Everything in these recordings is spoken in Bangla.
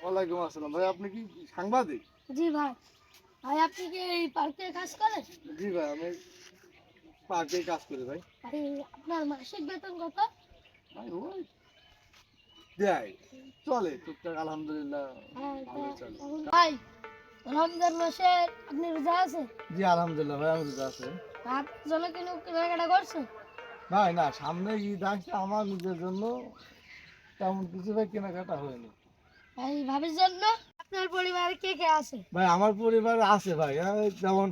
ওয়ালাইকুম আসসালাম। ভাই আপনি কি সাংবাদিক? জি ভাই। ভাই আপনি কি এই পার্কে কাজ করেন? জি ভাই আমি পার্কে কাজ করি ভাই। আপনার মাসিক বেতন কত? ভাই ওই দেয়। চলে টুকটাক আলহামদুলিল্লাহ হ্যাঁ, ভাই রমজান মাসে আপনি রোজা আছে জি আলহামদুলিল্লাহ ভাই আমি রোজা আছে। আপনার জন্য কোনো কেনাকাটা করছেন ভাই না সামনে ঈদ আসছে আমার নিজের জন্য তেমন কিছু ভাই কেনাকাটা হয়নি। ভাই ভাবির জন্য? আপনার পরিবারে কে কে আছে? ভাই আমার পরিবার আছে ভাই যেমন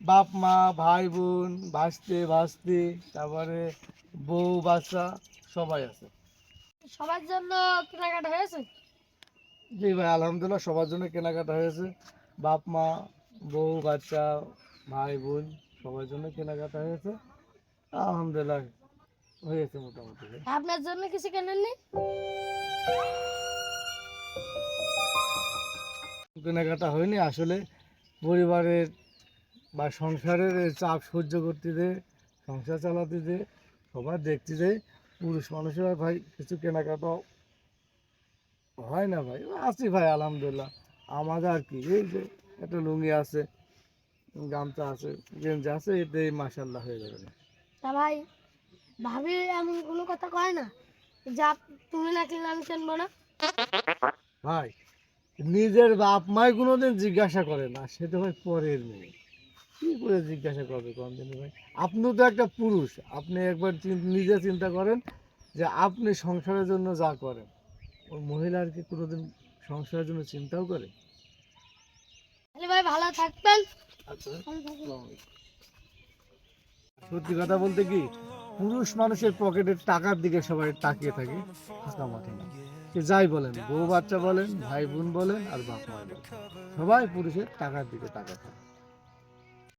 বাপ মা ভাই বোন ভাসতে ভাসতে তারপরে বউ বাচ্চা সবাই আছে। সবার জন্য কেনাকাটা হয়েছে? জি ভাই আলহামদুলিল্লাহ সবার জন্য কেনাকাটা হয়েছে। বাপ মা বউ বাচ্চা ভাই বোন সবার জন্য কেনাকাটা হয়েছে। আলহামদুলিল্লাহ। হয়েছে মোটামুটি। আপনার জন্য কিছু কেনেননি কেনাকাটা হয়নি আসলে পরিবারের বা সংসারের চাপ সহ্য করতে দে সংসার চালাতে দে সবার দেখতে দে পুরুষ মানুষের ভাই কিছু কেনাকাটা হয় না ভাই আছি ভাই আলহামদুলিল্লাহ। আমাদের আর কি এই যে একটা লুঙ্গি আছে গামছা আছে গেঞ্জি আছে এতেই মাসাল্লাহ হয়ে যাবে। না ভাই ভাবি এমন কোনো কথা কয় না। যে তুমি না কিনলে আমি কিনবো না? ভাই নিজের বাপ মাই কোনোদিন জিজ্ঞাসা করে না সে তো ভাই পরের মেয়ে। কি করে জিজ্ঞাসা করবে কোনদিন ভাই? আপনি তো একটা পুরুষ আপনি একবার নিজে চিন্তা করেন যে আপনি সংসারের জন্য যা করেন ওই মহিলার কি কোনোদিন সংসারের জন্য চিন্তাও করে? ভাই ভালো থাকবেন। আচ্ছা। সত্যি কথা বলতে কি পুরুষ মানুষের পকেটের টাকার দিকে সবাই তাকিয়ে থাকে ফাঁকা মাঠে না। সে যাই বলেন, বউ বাচ্চা বলেন, ভাই বোন বলেন আর বাপ মা বলেন, সবাই পুরুষের টাকার দিকে তাকিয়ে থাকে।